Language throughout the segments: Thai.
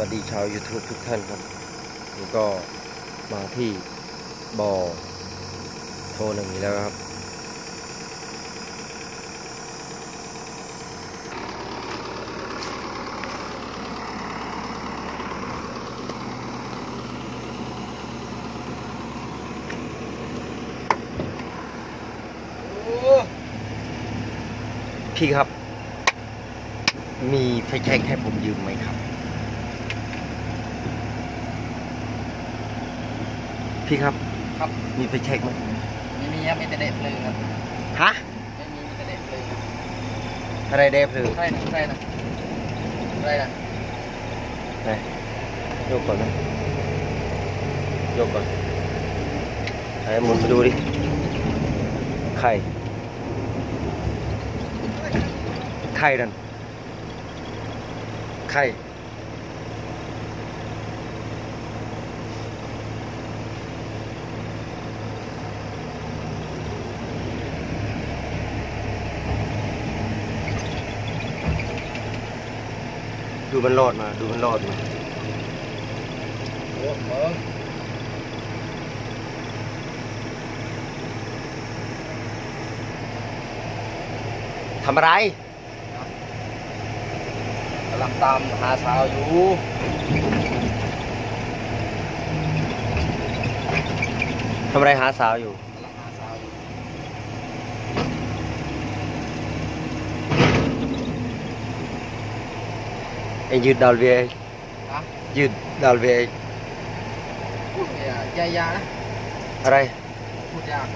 วัสดีชาว YouTube ทุกท่านครับนี่ก็มาที่บ่อโทรหนึ่งอีกแล้วครับ พี่ครับ มีไฟแช็กให้ผมยืมไหมครับ พี่ครับ ครับ มีไฟแช็กไหมไม่มีครับมีแต่เด็กเพลิงครับฮะไม่มีมีแต่เด็กเพลิงครับอะไรเดฟหรือใช่นะใช่นะใช่นะไหนยกก่อนนะยกก่อนไหนหมุนไปดูดิไข่ไข่นั่นไข่ ดูมันรอดมา ดูมันรอดมาโอ้เออทำอะไรกำลังตามหาสาวอยู่ ทำอะไรหาสาวอยู่ กำลังหาสาวอยู่ ไอ้ยืดดาวเวียนะยืดดาวเวียพูดเนี่ยยายานะอะไรพูดยาก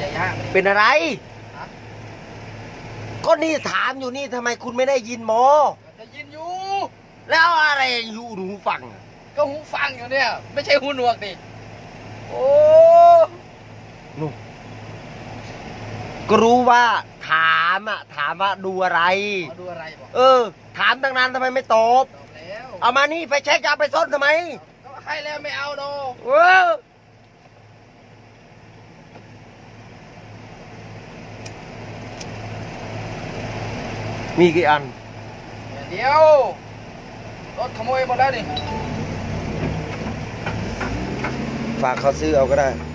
ยายาไม่ได้เป็นอะไรฮะก็นี่ถามอยู่นี่ทำไมคุณไม่ได้ยินหมอจะยินอยู่ แล้วอะไรอยู่หนูฟังอะก็หูฟังอยู่เนี่ย ไม่ใช่หูหนวกดิโอ้นู่นก็รู้ว่าถาม อะถามว่าดูอะไร มาดูอะไรบอกเออ ถามตั้งนานทำไมไม่ตอบ ตอบแล้วเอามานี่ไฟแช็กจะเอาไปซ่อนทำไม ก็ให้แล้วไม่เอาโดเออมีกี่อัน เดี๋ยวรถขโมยหมดแล้วนี่ ฝากเขาซื้อเอาก็ได้เ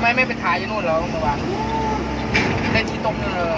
ทำไมไม่ไปถ่ายอยนู่นเหรอเมื่อวานเล่นที่ตรงนั่นเลย